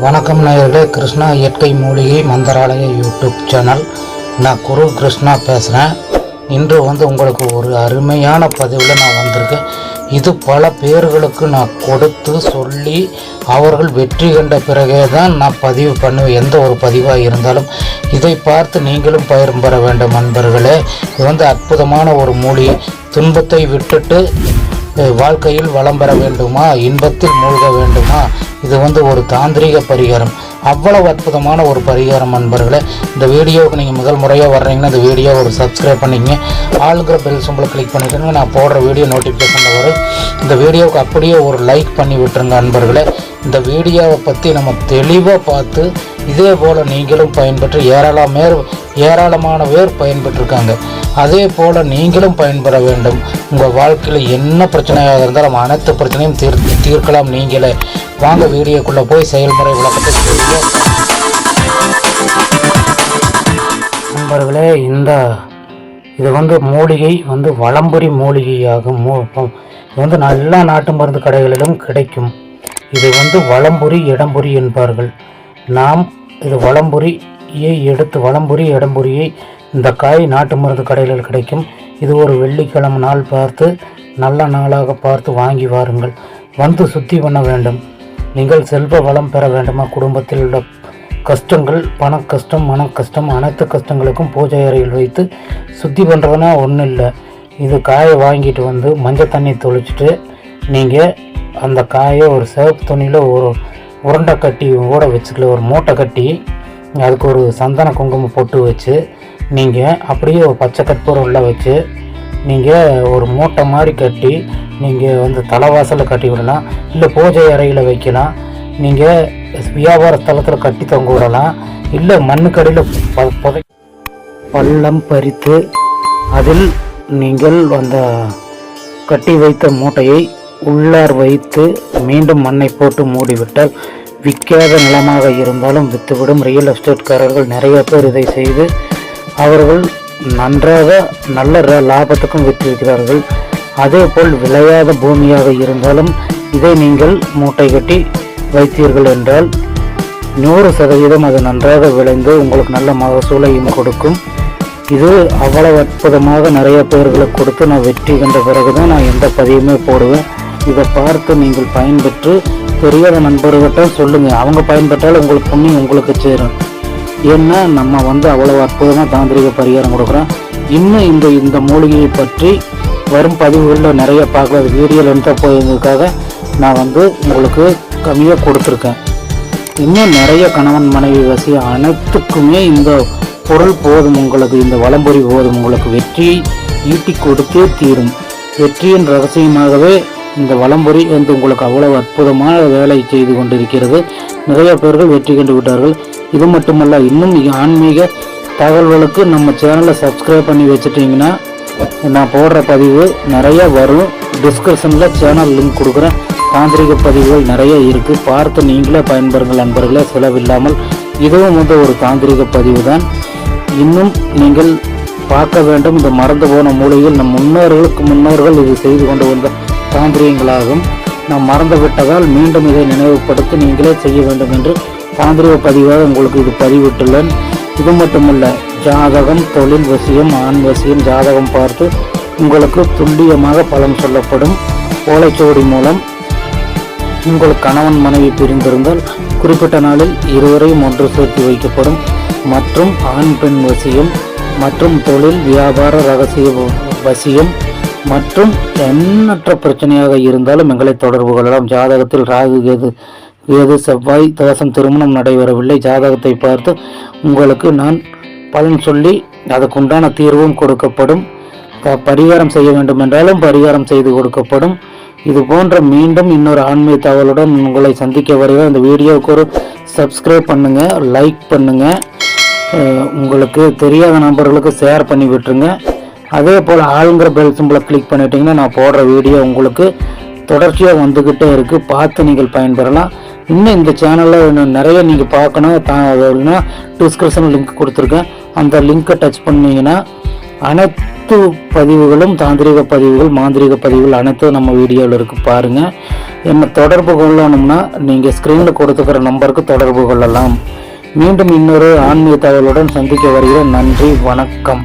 வணக்கம் நேயர்களே கிருஷ்ணா இயற்கை மூலிகை மந்திராலய யூடியூப் சேனல். நான் குரு கிருஷ்ணா பேசுகிறேன் இன்று வந்து உங்களுக்கு ஒரு அருமையான பதிவில் நான் வந்திருக்கேன். இது பல பேர்களுக்கு நான் கொடுத்து சொல்லி அவர்கள் வெற்றி கண்ட பிறகே தான் நான் பதிவு பண்ணுவேன். எந்த ஒரு பதிவாக இருந்தாலும் இதை பார்த்து நீங்களும் பயிரும் பெற வேண்டும் நண்பர்களே இது வந்து அற்புதமான ஒரு மூலிகை. துன்பத்தை விட்டுட்டு வாழ்க்கையில் வளம் பெற வேண்டுமா? இன்பத்தில் மூழ்க வேண்டுமா? இது வந்து ஒரு தாந்திரிக பரிகாரம். அவ்வளவு அற்புதமான ஒரு பரிகாரம் நண்பர்களே இந்த வீடியோவுக்கு நீங்கள் முதல் முறையாக வர்றீங்கன்னா இந்த வீடியோ ஒரு சப்ஸ்கிரைப் பண்ணிங்க ஆளுங்கிற பெல் சிம்பிளை கிளிக் பண்ணிட்டுங்க நான் போடுற வீடியோ நோட்டிஃபிகேஷனில் வரும். இந்த வீடியோவுக்கு அப்படியே ஒரு லைக் பண்ணி விட்டுருங்க நண்பர்களே இந்த வீடியோவை பற்றி நம்ம தெளிவாக பார்த்து இதே போல் நீங்களும் பயன்பெற்று ஏராளம் மேற் ஏராளமான பேர் பயன்பெற்றிருக்காங்க. அதே போல் நீங்களும் பயன்பெற வேண்டும். உங்கள் வாழ்க்கையில் என்ன பிரச்சனையாக இருந்தாலும் அனைத்து பிரச்சனையும் தீர் தீர்க்கலாம் நீங்களே. வாங்க வீடியோக்குள்ளே போய் செயல்முறை விளக்கத்தை சொல்லுங்க நண்பர்களே இந்த இது வந்து மூலிகை வந்து வளம்புரி மூலிகையாகும். மூ இது வந்து எல்லா நாட்டு மருந்து கடைகளிலும் கிடைக்கும். இது வந்து வளம்புரி இடம்புரி என்பார்கள். நாம் இது வளம்புரியை எடுத்து வளம்புரி இடம்புரியை இந்த காய் நாட்டு மருந்து கடைகளில் கிடைக்கும். இது ஒரு வெள்ளிக்கிழமை நாள் பார்த்து நல்ல நாளாக பார்த்து வாங்கி வாருங்கள். வந்து சுத்தி பண்ண வேண்டும். நீங்கள் செல்வ வளம் பெற வேண்டுமா? குடும்பத்தில் உள்ள கஷ்டங்கள் பண கஷ்டம் மன கஷ்டம் அனைத்து கஷ்டங்களுக்கும் பூஜை அறையில் வைத்து சுத்தி பண்ணுறதுனா ஒன்றும் இல்லை இது காயை வாங்கிட்டு வந்து மஞ்சள் தண்ணி தொளிச்சிட்டு நீங்கள் அந்த காயை ஒரு சிவப்பு துணியில் ஒரு உருண்டை கட்டி ஓட வச்சுக்கல ஒரு மூட்டை கட்டி அதுக்கு ஒரு சந்தன குங்குமம் பொட்டு வச்சு நீங்கள் அப்படியே ஒரு பச்சை கற்பூரம் உள்ளே வச்சு நீங்கள் ஒரு மூட்டை மாதிரி கட்டி நீங்கள் வந்து தலைவாசலில் கட்டி விடலாம் இல்லை பூஜை அறையில் வைக்கலாம். நீங்கள் வியாபார ஸ்தலத்தில் கட்டி தொங்க விடலாம் இல்லை மண்ணுக்கடியில் புதை பள்ளம் பறித்து அதில் நீங்கள் அந்த கட்டி வைத்த மூட்டையை உள்ளார் வைத்து மீண்டும் மண்ணை போட்டு மூடிவிட்டால் விற்காத நிலமாக இருந்தாலும் வித்துவிடும். ரியல் எஸ்டேட்காரர்கள் நிறைய பேர் இதை செய்து அவர்கள் நன்றாக நல்ல லாபத்துக்கும் விற்றிருக்கிறார்கள் அதேபோல் விளையாத பூமியாக இருந்தாலும் இதை நீங்கள் மூட்டை கட்டி வைத்தீர்கள் என்றால் நூறு சதவீதம் அது நன்றாக விளைந்து உங்களுக்கு நல்ல மகசூலையும் கொடுக்கும். இது அவ்வளவு அற்புதமாக நிறைய பேர்களுக்கு கொடுத்து நான் வெற்றி கண்ட பிறகு தான் நான் எந்த பதிவுமே போடுவேன். இதை பார்த்து நீங்கள் பயன்பெற்று தெரியாத நண்பர்கிட்ட சொல்லுங்கள் அவங்க பயன்பெற்றால் உங்களுக்கு புண்ணியம் உங்களுக்கு சேரும். ஏன்னா நம்ம வந்து அவ்வளவு அற்புதமாக தாந்திரிக பரிகாரம் கொடுக்குறோம். இன்னும் இந்த இந்த மூலிகையை பற்றி வரும் பதிவுகளில் நிறைய பார்க்கல வீடியோ லென்த்தாக போயிருந்ததுக்காக நான் வந்து உங்களுக்கு கம்மியாக கொடுத்துருக்கேன். இன்னும் நிறைய கணவன் மனைவி வசி அனைத்துக்குமே இந்த பொருள் போதும் உங்களுக்கு இந்த வளம்பொறி போதும் உங்களுக்கு. வெற்றியை ஈட்டி கொடுத்தே தீரும். வெற்றியின் ரகசியமாகவே இந்த வளம்பொறி வந்து உங்களுக்கு அவ்வளவு அற்புதமான வேலை செய்து கொண்டிருக்கிறது. நிறைய பேர்கள் வெற்றி கண்டு விட்டார்கள். இது மட்டுமல்ல இன்னும் ஆன்மீக தகவல்களுக்கு நம்ம சேனலை சப்ஸ்கிரைப் பண்ணி வச்சுட்டிங்கன்னா நான் போடுற பதிவு நிறைய வரும். டிஸ்கிரிப்ஷனில் சேனல் லிங்க் கொடுக்குறேன். தாந்திரிக பதிவுகள் நிறைய இருக்குது பார்த்து நீங்களே பயன்பெறுங்கள் நண்பர்களே செலவில்லாமல். இதுவும் வந்து ஒரு தாந்திரிக பதிவு தான். இன்னும் நீங்கள் பார்க்க வேண்டும். இந்த மறந்து போன மூலையில் நம் முன்னோர்களுக்கு முன்னோர்கள் இது செய்து கொண்டு வந்த தாந்திரியங்களாகும் நாம் மறந்துவிட்டதால் மீண்டும் இதை நினைவுபடுத்தி நீங்களே செய்ய வேண்டும் என்று தாந்திரிக பதிவாக உங்களுக்கு இது பதிவிட்டுள்ளேன். இது மட்டுமல்ல ஜாதகம் தொழில் வசியம் ஆண் வசியம் ஜாதகம் பார்த்து உங்களுக்கு துல்லியமாக பலன் சொல்லப்படும். ஓலைச்சுவடி மூலம் உங்கள் கணவன் மனைவி பிரிந்திருந்தால் குறிப்பிட்ட நாளில் இருவரையும் ஒன்று சேர்த்து வைக்கப்படும். மற்றும் ஆண் பெண் வசியம் மற்றும் தொழில் வியாபார ரகசிய வ- வசியம் மற்றும் எண்ணற்ற பிரச்சனையாக இருந்தாலும் எங்களை தொடர்பு கொள்ளலாம். ஜாதகத்தில் ராகு கேது கேது செவ்வாய் தோசம் திருமணம் நடைபெறவில்லை. ஜாதகத்தை பார்த்து உங்களுக்கு நான் பலன் சொல்லி அதுக்குண்டான தீர்வும் கொடுக்கப்படும். பரிகாரம் செய்ய வேண்டும் என்றாலும் பரிகாரம் செய்து கொடுக்கப்படும். இது போன்ற மீண்டும் இன்னொரு ஆன்மீக தகவலுடன் உங்களை சந்திக்க வருகிறேன். இந்த வீடியோவுக்கு ஒரு சப்ஸ்கிரைப் பண்ணுங்கள் லைக் பண்ணுங்கள் உங்களுக்கு தெரியாத நபர்களுக்கு ஷேர் பண்ணி விட்டுருங்க. அதே போல் ஆளுங்கிற பெல் சிம்பிளை கிளிக் பண்ணிட்டீங்கன்னா நான் போடுற வீடியோ உங்களுக்கு தொடர்ச்சியாக வந்துக்கிட்டே இருக்குது பார்த்து நீங்கள் பயன்பெறலாம். இன்னும் இந்த சேனலில் இன்னும் நிறைய நீங்கள் பார்க்கணும். தான் டிஸ்கிரிப்ஷன் லிங்க் கொடுத்துருக்கேன். அந்த லிங்க்கை டச் பண்ணிங்கன்னா அனைத்து பதிவுகளும் தாந்திரிக பதிவுகள் மாந்திரிக பதிவுகள் அனைத்தும் நம்ம வீடியோவில் இருக்குது பாருங்கள் என்னை தொடர்பு கொள்ளணும்னா நீங்கள் ஸ்க்ரீனில் கொடுத்துக்கிற நம்பருக்கு தொடர்பு கொள்ளலாம். மீண்டும் இன்னொரு ஆன்மீக தகவலுடன் சந்திக்க வருகிறேன். நன்றி வணக்கம்.